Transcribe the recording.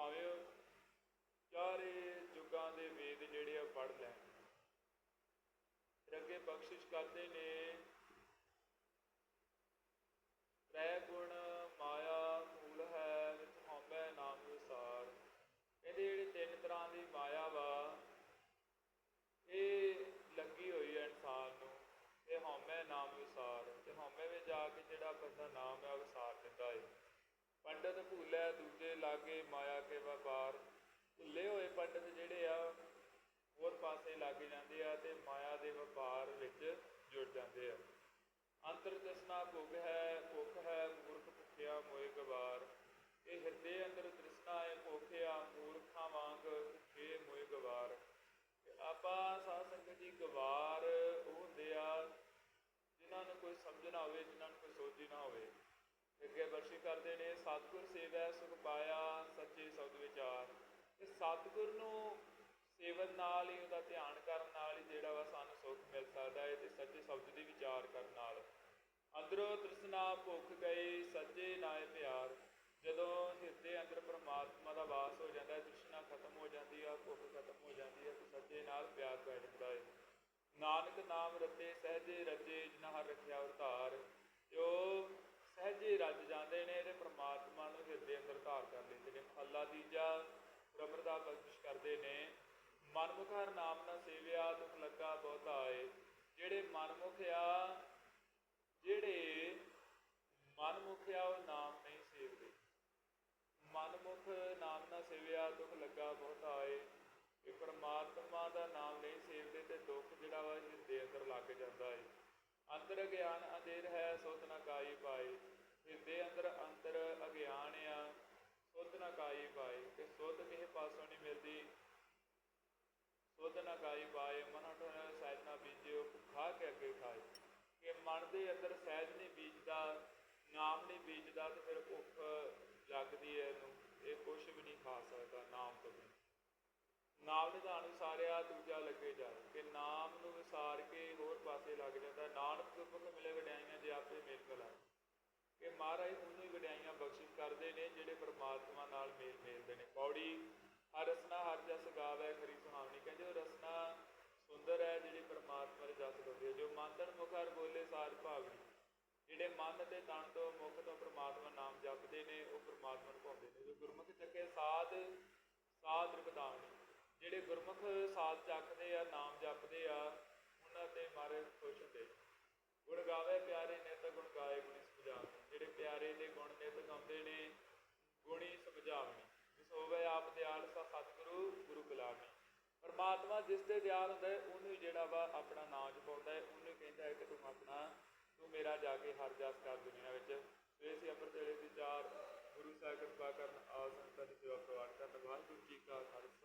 ਭਾਵੇਂ ਚਾਰੇ ਯੁੱਗਾਂ ਦੇ ਵੇਦ ਜਿਹੜੇ ਆ ਪੜ੍ਹ ਲੈਣ। ਫਿਰ ਅੱਗੇ ਬਖਸ਼ਿਸ਼ ਕਰਦੇ ਨੇ। ਤ੍ਰੈ ਗੁਣ ਮਾਇਆ ਮੂਲ ਹੈ, ਵਿੱਚ ਹਉਮੈ ਨਾਮ ਵਿਸਾਰ ਇਹਦੇ ਜਿਹੜੇ ਤਿੰਨ ਤਰ੍ਹਾਂ ਦੀ ਮਾਇਆ ਵਾ, ਇਹ ਲੱਗੀ ਹੋਈ ਹੈ ਇਨਸਾਨ ਨੂੰ। ਤੇ ਹਉਮੈ ਨਾਮ ਵਿਸਾਰ ਤੇ ਹਉਮੈ ਵਿੱਚ ਜਾ ਕੇ ਜਿਹੜਾ ਬੰਦਾ ਨਾਮ ਹੈ ਵਿਸਾਰ ਦਿੰਦਾ ਹੈ ਪੰਡਤ ਭੂਲੇ ਦੂਜੇ ਲਾਗੇ ਭੁੱਲੇ ਹੋਏ ਪੰਡਤ ਜਿਹੜੇ ਆ, ਹੋਰ ਪਾਸੇ ਲੱਗ ਜਾਂਦੇ ਆ ਤੇ ਮਾਇਆ ਦੇ ਵਪਾਰ ਵਿੱਚ ਜੁੜ ਜਾਂਦੇ ਆ। ਅੰਤਰ ਤ੍ਰਿਸ਼ਨਾ ਭੁਗ ਹੈ, ਭੁੱਖ ਹੈ, ਮੂਰਖ ਭੁੱਖਿਆ ਮੋਏ ਗਵਾਰ। ਇਹ ਹਿਰਦੇ ਅੰਦਰ ਤ੍ਰਿਸ਼ਨਾ ਹੈ, ਭੁੱਖਿਆ ਮੂਰਖਾਂ ਵਾਂਗ ਭੁੱਖੇ ਮੋਏ ਗਵਾਰ। ਤੇ ਆਪਾਂ ਸਾਧ ਸੰਗਤ ਜੀ ਗਵਾਰ ਉਹ ਹੁੰਦੇ ਆ, ਜਿਨ੍ਹਾਂ ਨੂੰ ਕੋਈ ਸਮਝ ਨਾ ਹੋਵੇ, ਜਿਨ੍ਹਾਂ ਨੂੰ ਕੋਈ ਸੋਝੀ ਨਾ ਹੋਵੇ। ਅੱਗੇ ਵਰਸ਼ੀ ਕਰਦੇ ਨੇ, ਸਤਿਗੁਰ ਸੇਵਾ ਸੁਖ ਪਾਇਆ ਤੇ ਸਤਿਗੁਰ ਨੂੰ ਸੇਵਨ ਨਾਲ ਹੀ, ਉਹਦਾ ਧਿਆਨ ਕਰਨ ਨਾਲ ਹੀ ਜਿਹੜਾ ਵਾ ਸਾਨੂੰ ਸੁੱਖ ਮਿਲ ਸਕਦਾ ਹੈ ਤੇ ਸੱਚੇ ਸ਼ਬਦ ਦੀ ਵਿਚਾਰ ਕਰਨ ਨਾਲ। ਅੰਦਰੋਂ ਤ੍ਰਿਸ਼ਨਾ ਭੁੱਖ ਗਈ, ਸੱਚੇ ਨਾਏ ਪਿਆਰ। ਜਦੋਂ ਹਿਰਦੇ ਅੰਦਰ ਪਰਮਾਤਮਾ ਦਾ ਵਾਸ ਹੋ ਜਾਂਦਾ ਹੈ, ਤ੍ਰਿਸ਼ਨਾ ਖਤਮ ਹੋ ਜਾਂਦੀ ਆ, ਭੁੱਖ ਖਤਮ ਹੋ ਜਾਂਦੀ ਹੈ ਤੇ ਸੱਚੇ ਨਾਲ ਪਿਆਰ ਪੈ ਜਾਂਦਾ ਹੈ। ਨਾਨਕ ਨਾਮ ਰਤੇ ਸਹਜੇ ਰਜੇ, ਜਿਨ੍ਹਾਂ ਹਰ ਰੱਖਿਆ ਉਤਾਰ। ਜੋ ਸਹਜੇ ਰੱਜ ਜਾਂਦੇ ਨੇ ਤੇ ਪ੍ਰਮਾਤਮਾ ਨੂੰ ਹਿਰਦੇ ਅੰਦਰ ਧਾਰ ਕਰ ਲੈਂਦੇ ਨੇ। ਮਹੱਲਾ ਤੀਜਾ ਰਮਰਦਾ ਬਖਸ਼ਿਸ਼ ਕਰਦੇ ਨੇ। ਮਨਮੁਖ ਹਰ ਨਾਮ ਨਾ ਸੇਵਿਆ, ਦੁਖ ਲੱਗਾ ਬਹੁਤ ਆਏ। ਜਿਹੜੇ ਮਨਮੁਖ ਆ, ਜਿਹੜੇ ਮਨਮੁਖ ਆ, ਉਹ ਨਾਮ ਨਹੀਂ ਸੇਵਦੇ। ਮਨਮੁਖ ਨਾਮ ਨਾ ਸੇਵਿਆ, ਦੁਖ ਲੱਗਾ ਬਹੁਤ ਆਏ। ਇਹ ਪਰਮਾਤਮਾ ਦਾ ਨਾਮ ਨਹੀਂ ਸੇਵਦੇ ਤੇ ਦੁੱਖ ਜਿਹੜਾ ਵਾ ਹਿਰਦੇ ਅੰਦਰ ਲੱਗ ਜਾਂਦਾ ਹੈ ਅੰਤਰ ਗਿਆਨ ਅੰਧੇਰ ਹੈ, ਸੁਧ ਨਾ ਕਾਈ ਪਾਏ। ਹਿਰਦੇ ਅੰਦਰ ਅੰਤਰ ਅਗਿਆਨ ਆ, ਸੁਧ ਨਾ ਕਾਈ ਪਾਏ ਤੇ ਸੁਧ ਕਿਸੇ ਪਾਸੋਂ ਨਹੀਂ ਮਿਲਦੀ ਸੁਧ ਨਾ ਕਾਈ ਪਾਏ ਮਨ ਹਟਣ ਸਹਿਜ ਨਾ ਬੀਜਿਓ ਕੇ ਅੱਗੇ ਖਾਏ। ਕਿ ਮਨ ਦੇ ਅੰਦਰ ਸਹਿਜ ਨਹੀਂ ਬੀਜਦਾ, ਨਾਮ ਨਹੀਂ ਬੀਜਦਾ ਤੇ ਫਿਰ ਭੁੱਖ ਲੱਗਦੀ ਹੈ ਇਹਨੂੰ। ਇਹ ਕੁਝ ਵੀ ਨਹੀਂ ਖਾ ਸਕਦਾ, ਨਾਮ ਤੋਂ ਬਿਨਾਂ। ਨਾਮ ਨਿਧਾਨ ਵਿਸਾਰਿਆ ਦੂਜਾ ਲੱਗੇ ਜਾ ਕਿ ਨਾਮ ਨੂੰ ਵਿਸਾਰ ਕੇ ਹੋਰ ਪਾਸੇ ਲੱਗ ਜਾਂਦਾ। ਨਾਨਕ ਗੁਰਮੁਖ ਮਿਲੇ ਵਡਿਆਈਆਂ ਜੇ ਆਪੇ ਮੇਲ ਕਲਾ ਕਿ ਮਹਾਰਾਜ ਉਹਨੂੰ ਹੀ ਵਡਿਆਈਆਂ ਬਖਸ਼ਿਸ਼ ਕਰਦੇ ਨੇ, ਜਿਹੜੇ ਪਰਮਾਤਮਾ ਨਾਲ ਮੇਲ ਮੇਲਦੇ ਨੇ। ਪੌੜੀ ਹਰ ਰਸਨਾ ਹਰ ਜਸ ਗਾਵੇ ਖਰੀ ਸੁਹਾਵਣੀ। ਕਹਿੰਦੇ ਉਹ ਰਸਨਾ ਸੁੰਦਰ ਹੈ ਜਿਹੜੀ ਪਰਮਾਤਮਾ ਦੇ ਜਸ ਗਾਉਂਦੀ ਹੈ। ਜੋ ਮਨ ਤਨ ਮੁਖ ਹਰ ਬੋਲੇ ਸਾਰ ਭਾਵਨੀ ਜਿਹੜੇ ਮਨ ਤੇ ਤਨ ਤੋਂ ਮੁਖ ਤੋਂ ਪਰਮਾਤਮਾ ਨਾਮ ਜਪਦੇ ਨੇ, ਉਹ ਪ੍ਰਮਾਤਮਾ ਨੂੰ ਪਾਉਂਦੇ ਨੇ। ਜੋ ਗੁਰਮੁਖ ਚੱਕੇ ਸਾਧ ਸਾਧ ਰਬਦਾਵਣੀ ਜਿਹੜੇ ਗੁਰਮੁਖ ਸਾਧ ਚੱਕਦੇ ਆ, ਨਾਮ ਜਪਦੇ ਆ, ਉਹਨਾਂ ਤੇ ਮਾਰੇ ਖੁਸ਼ ਹੁੰਦੇ ਗੁਣ ਗਾਵੇ ਪਿਆਰੇ ਨੇ ਤਾਂ ਗੁਣ ਗਾਏ ਗੁਣੀ ਸਮਝਾਵਣੀ ਜਿਹੜੇ ਪਿਆਰੇ ਦੇ ਗੁਣ ਨਿਤ ਗਾਉਂਦੇ ਨੇ, ਗੁਣੀ ਸਮਝਾਵਣੀ ਜਿਸ ਹੋਵੇ ਆਪ ਦਿਆਲ ਸਾ ਸਤਿਗੁਰੂ, ਗੁਰੂ ਗੁਲਾਮੀ ਪਰਮਾਤਮਾ ਜਿਸ ਤੇ ਦਿਆਲ ਹੁੰਦਾ ਹੈ, ਉਹਨੂੰ ਹੀ ਜਿਹੜਾ ਵਾ ਆਪਣਾ ਨਾਮ ਜਪਾਉਂਦਾ ਹੈ, ਉਹਨੂੰ ਕਹਿੰਦਾ ਹੈ ਕਿ ਤੂੰ ਆਪਣਾ, ਤੂੰ ਮੇਰਾ ਜਾ ਕੇ ਹਰ ਜਸ ਕਰ ਦੁਨੀਆ ਵਿੱਚ। ਸੋ ਅਸੀਂ ਅੰਮ੍ਰਿਤ ਵੇਲੇ ਦੀ ਚਾਰ ਗੁਰੂ ਸਾਹਿਬ ਕਿਰਪਾ ਕਰਨ ਆਪ ਸੰਗਤਾਂ ਸੇਵਾ ਪ੍ਰਵਾਨ ਕਰਨ ਵਾਹਿਗੁਰੂ ਜੀ ਕਾ ਖਾਲਸਾ।